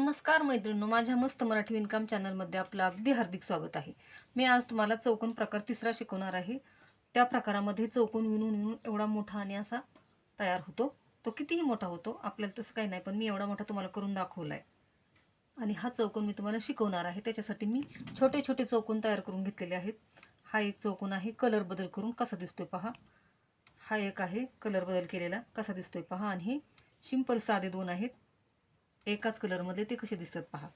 नमस्कार मैत्रिणींनो माझ्या मस्त मराठी विणकाम चॅनलमध्ये आपलं अगदी हार्दिक स्वागत आहे. मी आज तुम्हाला चौकोन प्रकार तिसरा शिकवणार आहे. त्या प्रकारामध्ये चौकोन विणून विणून एवढा मोठा आणि असा तयार होतो. तो कितीही मोठा होतो आपल्याला तसं काही नाही पण मी एवढा मोठा तुम्हाला करून दाखवला आहे आणि हा चौकोन मी तुम्हाला शिकवणार आहे. त्याच्यासाठी मी छोटे छोटे चौकोन तयार करून घेतलेले आहेत. हा एक चौकोन आहे कलर बदल करून कसा दिसतोय पहा. हा एक आहे कलर बदल केलेला कसा दिसतोय पहा. आणि हे सिंपल साधे दोन आहेत. एकाच कलरमध्ये ते कसे दिसतात पहा.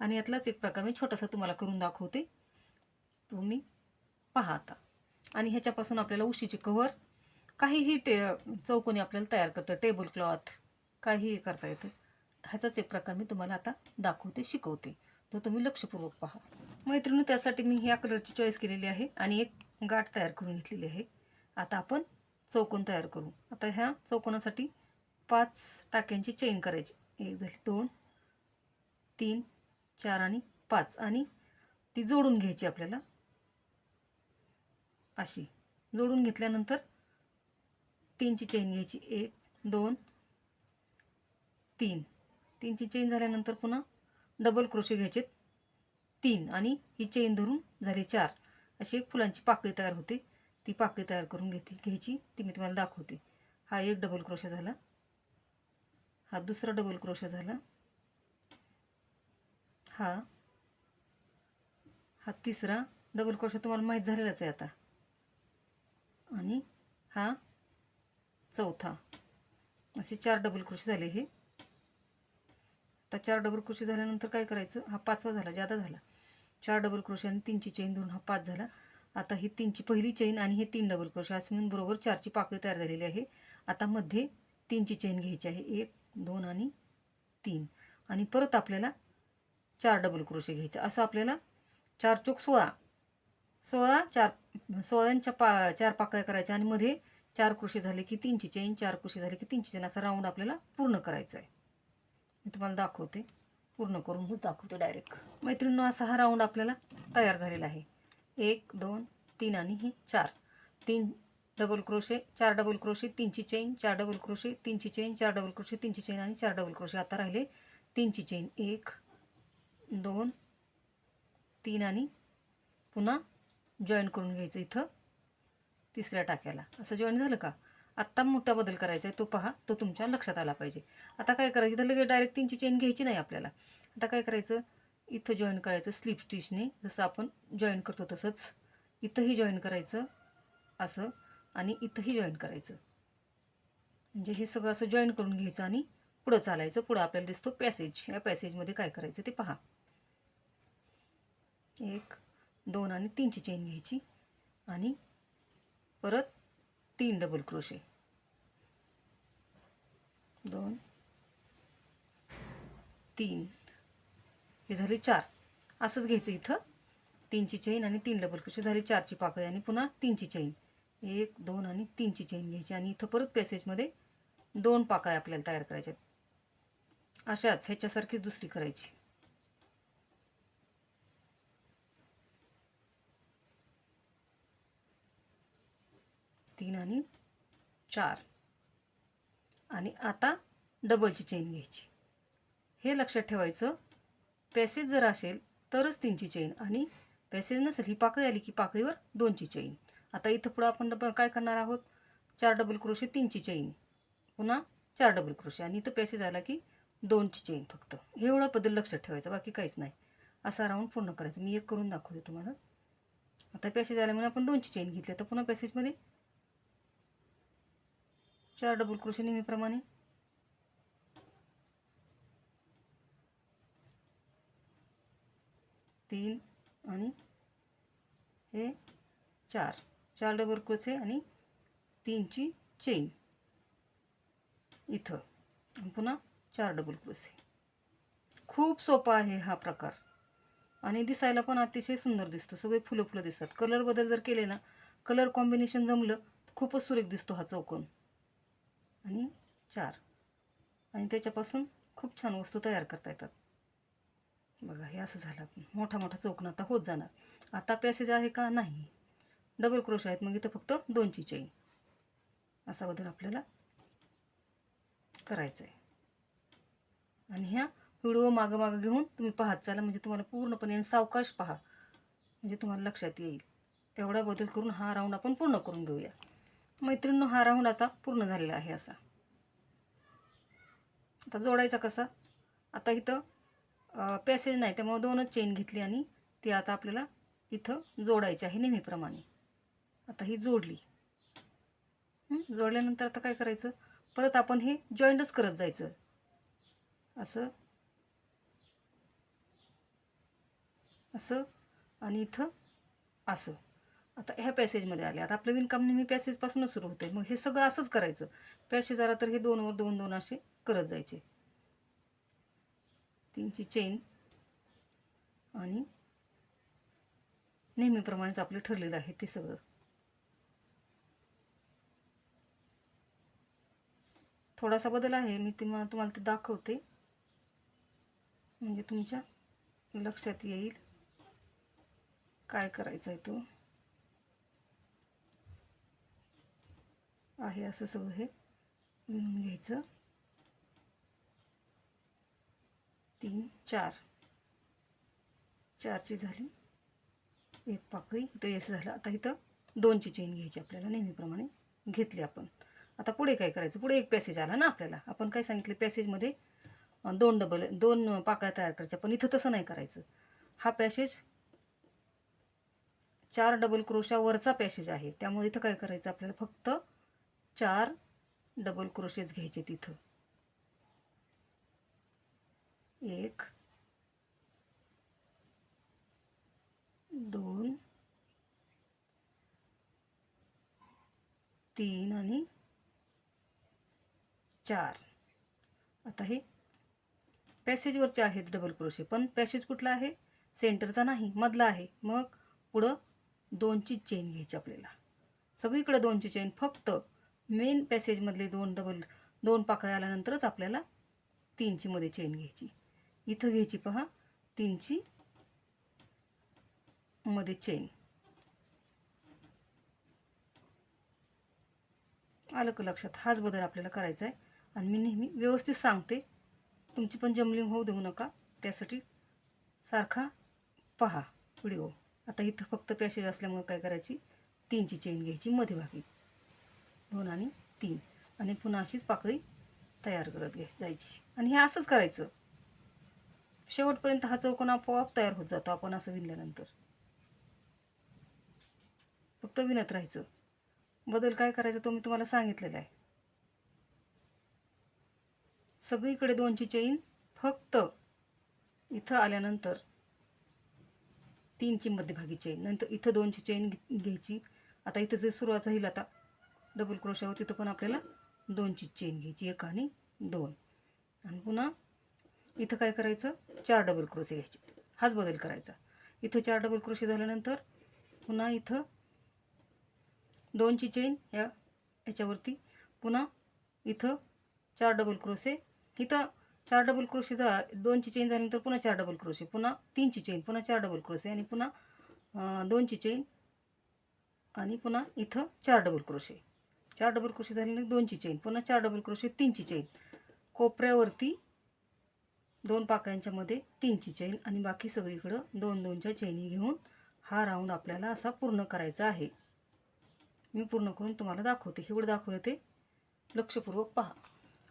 आणि यातलाच एक प्रकार मी छोटासा तुम्हाला करून दाखवते. तुम्ही पहा आता. आणि ह्याच्यापासून आपल्याला उशीची कवर काहीही टे चौकोनी आपल्याला तयार करतं. टेबल क्लॉथ काहीही करता येतं. ह्याचाच एक प्रकार मी तुम्हाला आता दाखवते शिकवते. तो तुम्ही लक्षपूर्वक पहा. मैत्रिणी त्यासाठी मी ह्या कलरची चॉईस केलेली आहे आणि एक गाठ तयार करून घेतलेली आहे. आता आपण चौकोन तयार करू. आता ह्या चौकोनासाठी पाच टाक्यांची चेन करायची. एक झाली दोन तीन चार आणि पाच. आणि ती जोडून घ्यायची आपल्याला. अशी. जोडून घेतल्यानंतर तीनची चेन घ्यायची. एक दोन तीन. तीनची चेन झाल्यानंतर पुन्हा डबल क्रोशे घ्यायचे. तीन. आणि ही चेन धरून झाले चार. अशी एक फुलांची पाकळी तयार होते. ती पाकळी तयार करून घेते घ्यायची. ती मी तुम्हाला दाखवते. हा एक डबल क्रोशा झाला. हा दुसरा डबल क्रोशा झाला. हा. हा तिसरा डबल क्रोशा तुम्हाला माहीत झालेलाच आहे आता. आणि हा चौथा. असे चार डबल क्रोशे झाले हे. आता चार डबल क्रोशे झाल्यानंतर काय करायचं? हा पाचवा झाला जादा झाला. चार डबल क्रोशे आणि तीनची चेन धरून हा पाच झाला. आता ही तीनची पहिली चेन आणि हे तीन डबल क्रोशे असं मिळून बरोबर चारची पाकळी तयार झालेली आहे. आता मध्ये तीनची चेन घ्यायची आहे. एक दोन आणि तीन. आणि परत आपल्याला चार डबल क्रोशे घ्यायचं. असं आपल्याला चार चोक सोळा सोळा चार सोळांच्या पा चार पाकळ्या करायच्या आणि मध्ये चार क्रोशे झाले की तीनची चेन चार क्रोशे झाले की तीनची चेन असा राऊंड आपल्याला पूर्ण करायचा आहे. मी तुम्हाला दाखवते. पूर्ण करून दाखवते डायरेक्ट मैत्रिणींनो असा हा राऊंड आपल्याला तयार झालेला आहे. एक दोन तीन आणि ही चार. तीन डबल क्रोशे चार डबल क्रोशे तीनची चेन चार डबल क्रोशे तीनची चेन चार डबल क्रोशे तीनची चेन आणि चार डबल क्रोशे आता राहिले तीनची चेन एक दोन तीन आणि पुन्हा जॉईन करून घ्यायचं इथं तिसऱ्या टाक्याला. असं जॉईन झालं का? आत्ता मोठा बदल करायचा आहे. तो पहा तो तुमच्या लक्षात आला पाहिजे. आता काय करायचं? इथं लगेच डायरेक्ट तीनची चेन घ्यायची नाही आपल्याला. आता काय करायचं? इथं जॉईन करायचं स्लिप स्टिचने जसं आपण जॉईन करतो तसंच इथंही जॉईन करायचं. असं. आणि इथंही जॉईन करायचं. म्हणजे हे सगळं असं जॉईन करून घ्यायचं आणि पुढं चालायचं. पुढं आपल्याला दिसतो पॅसेज या पॅसेजमध्ये काय करायचं ते पहा. एक दोन आणि तीनची चेन घ्यायची आणि परत तीन डबल क्रोशे दोन तीन. हे झाले चार. असंच घ्यायचं इथं. तीनची चेन आणि तीन डबल क्रोशे झाले चारची पाकळी आणि पुन्हा तीनची चेन एक दोन आणि तीनची चेन घ्यायची आणि इथं परत पॅसेजमध्ये दोन पाकळ्या आपल्याला तयार करायच्या अशाच ह्याच्यासारखीच दुसरी करायची. तीन आणि चार. आणि आता डबलची चेन घ्यायची. हे लक्षात ठेवायचं पॅसेज जर असेल तरच तीनची चेन आणि पॅसेज नसेल ही पाकळी आली की पाकळीवर दोनची चेन आता इथं पुढं आपण डब काय करणार आहोत? चार डबल क्रोशे तीनची चेन पुन्हा चार डबल क्रोशे आणि इथं पॅसेज आला की दोनची चेन फक्त. हे एवढा बदल लक्षात ठेवायचा बाकी काहीच नाही. असा राऊंड पूर्ण करायचं. मी एक करून दाखवते तुम्हाला. आता पॅसेज आल्यामुळे आपण दोनची चेन घेतली. तर पुन्हा पॅसेजमध्ये चार डबल क्रोशे नेहमीप्रमाणे. तीन आणि हे चार. चार डबल क्रोसे आणि तीनची चेन इथं. पुन्हा चार डबल क्रोसे खूप सोपा आहे हा प्रकार. आणि दिसायला पण अतिशय सुंदर दिसतो. सगळे फुलं फुलं दिसतात. कलर बदल जर केले ना कलर कॉम्बिनेशन जमलं तर खूपच सुरेख दिसतो हा चौकोन. आणि चार. आणि त्याच्यापासून खूप छान वस्तू तयार करता येतात. बघा हे असं झालं. मोठा मोठा चौकन आता होत जाणार. आता पॅसेज आहे का? नाही. डबल क्रोश आहेत. मग इथं फक्त दोनची चेन असा बदल आपल्याला करायचा आहे आणि ह्या व्हिडिओ मागं मागं घेऊन तुम्ही पाहत चाला. म्हणजे तुम्हाला पूर्णपणे आणि सावकाश पहा. म्हणजे तुम्हाला लक्षात येईल. एवढा बदल करून हा राऊंड आपण पूर्ण करून घेऊया. मैत्रिणीनं हा राऊंड आता पूर्ण झालेला आहे असा. आता जोडायचा कसा? आता इथं पॅसेज नाही. त्यामुळे दोनच चेन घेतली आणि ती आता आपल्याला इथं जोडायची आहे नेहमीप्रमाणे. आता ही जोडली. जोडल्यानंतर आता काय करायचं? परत आपण हे जॉईंटच करत जायचं. असं. असं. आणि इथं असं. आता ह्या पॅसेजमध्ये आले. आता आपलं विणकाम नेहमी पॅसेजपासूनच सुरू होते. मग हे सगळं असंच करायचं. पॅसेज आला तर हे दोनवर दोन दोन असे करत जायचे. तीनची चेन आणि नेहमीप्रमाणेच आपलं ठरलेलं आहे ते सगळं. थोडासा बदल आहे. मी तुम्हाला तुम्हाला ते दाखवते. म्हणजे तुमच्या लक्षात येईल. काय करायचं आहे तो? आहे असं सगळं हे. विणून घ्यायचं. तीन चार. चारची झाली. एक पाकळी. इथं यश झालं. आता इथं दोनची चेन घ्यायची आपल्याला नेहमीप्रमाणे. घेतली आपण. आता पुढे काय करायचं? पुढे एक पॅसेज आला ना आपल्याला. आपण काय सांगितलं पॅसेजमध्ये दोन डबल दोन पाकळ्या तयार करायच्या. पण इथं तसं नाही करायचं. हा पॅसेज चार डबल क्रोशा वरचा पॅसेज आहे. त्यामुळे इथं काय करायचं? आपल्याला फक्त चार डबल क्रोशेज घ्यायचे तिथं. एक दोन तीन आणि चार. आता हे पॅसेजवरचे आहेत डबल क्रोशे पण पॅसेज कुठला आहे? सेंटरचा नाही मधला आहे. मग पुढं दोनची चेन घ्यायची आपल्याला. सगळीकडे दोनची चेन फक्त मेन पॅसेजमधले दोन डबल दोन पाकळ्या आल्यानंतरच आपल्याला तीनचीमध्ये चेन घ्यायची. इथं घ्यायची पहा तीनची मध्ये चेन आलं का लक्षात? हाच बदल आपल्याला करायचा आहे आणि मी नेहमी व्यवस्थित सांगते. तुमची पण जमलिंग होऊ देऊ नका. त्यासाठी सारखा पहा व्हिडिओ आता इथं फक्त पॅसेज असल्यामुळे काय करायची? तीनची चेन घ्यायची मध्यभागी. दोन आणि तीन. आणि पुन्हा अशीच पाकळी तयार करत घ्याय जायची. आणि हे असंच करायचं. शेवटपर्यंत हा चौकोन आपोआप तयार होत जातो आपण असं विणल्यानंतर फक्त विणत राहायचं. बदल काय करायचा तो मी तुम्हाला सांगितलेला आहे. सगळीकडे दोनची चेन फक्त इथं आल्यानंतर तीनची मध्यभागी चेन नंतर इथं दोनची चेन घे- घ्यायची. आता इथं जे सुरुवात होईल आता डबल क्रोशावर तिथं पण आपल्याला दोनची चेन घ्यायची. एक आणि दोन. आणि पुन्हा इथं काय करायचं? चार डबल क्रोशे घ्यायचे. हाच बदल करायचा. इथं चार डबल क्रोशे झाल्यानंतर पुन्हा इथं दोनची चेन या याच्यावरती पुन्हा इथं चार डबल क्रोशे इथं चार डबल क्रोशेचा दोनची चेन झाल्यानंतर पुन्हा चार डबल क्रोशे पुन्हा तीनची चेन पुन्हा चार डबल क्रोशे आणि पुन्हा दोनची चेन आणि पुन्हा इथं चार डबल क्रोशे चार डबल क्रोशे झाल्यानंतर दोनची चेन पुन्हा चार डबल क्रोशे तीनची चेन कोपऱ्यावरती दोन पाकळ्यांच्यामध्ये तीनची चेन आणि बाकी सगळीकडं दोन दोनच्या चेनी घेऊन हा राऊंड आपल्याला असा पूर्ण करायचा आहे. मी पूर्ण करून तुम्हाला दाखवते. एवढं दाखवलं ते लक्षपूर्वक पहा.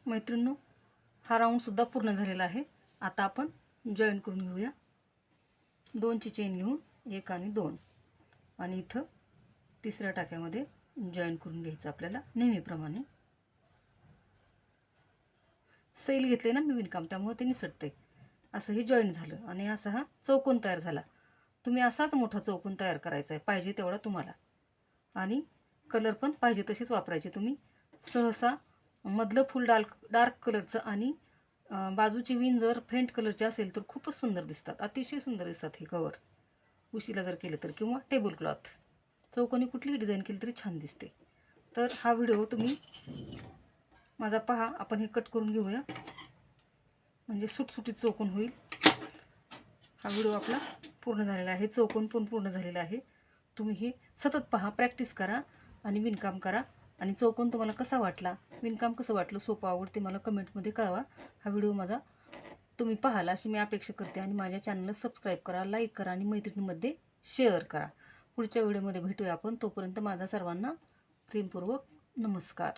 मैत्रिणींनो हा राऊंडसुद्धा पूर्ण झालेला आहे. आता आपण जॉईन करून घेऊया. दोनची चेन घेऊन एक आणि दोन. आणि इथं तिसऱ्या टाक्यामध्ये जॉईन करून घ्यायचं आपल्याला नेहमीप्रमाणे. सैल घेतले ना मी विणकाम त्यामुळे ते निसटते असं हे जॉईन झालं आणि असा हा चौकोन तयार झाला. तुम्ही असाच मोठा चौकोन तयार करायचा आहे पाहिजे तेवढा तुम्हाला. आणि कलर पण पाहिजे तसेच वापरायचे तुम्ही. सहसा मधलं फुल डार्क डार्क कलरचं आणि बाजूची विण जर फेंट कलरची असेल तर खूपच सुंदर दिसतात. अतिशय सुंदर दिसतात हे कवर उशीला जर केलं तर किंवा टेबल क्लॉथ चौकोनी कुठलीही डिझाईन केली तरी छान दिसते. तर हा व्हिडिओ तुम्ही माझा पहा. आपण हे कट करून घेऊया. म्हणजे सुटसुटीत चौकोन होईल. हा व्हिडिओ आपला पूर्ण झालेला आहे. चौकोन पण पूर्ण झालेला आहे. तुम्ही हे सतत पहा. प्रॅक्टिस करा आणि विणकाम करा. आणि चौकोन तुम्हाला कसा वाटला विणकाम कसं वाटलं? सोपं आवडते मला कमेंटमध्ये कळवा. हा व्हिडिओ माझा तुम्ही पाहाल अशी मी अपेक्षा करते आणि माझ्या चॅनलला सबस्क्राईब करा लाईक करा आणि मैत्रिणीमध्ये शेअर करा. पुढच्या व्हिडिओमध्ये भेटूया आपण. तोपर्यंत माझा सर्वांना प्रेमपूर्वक नमस्कार.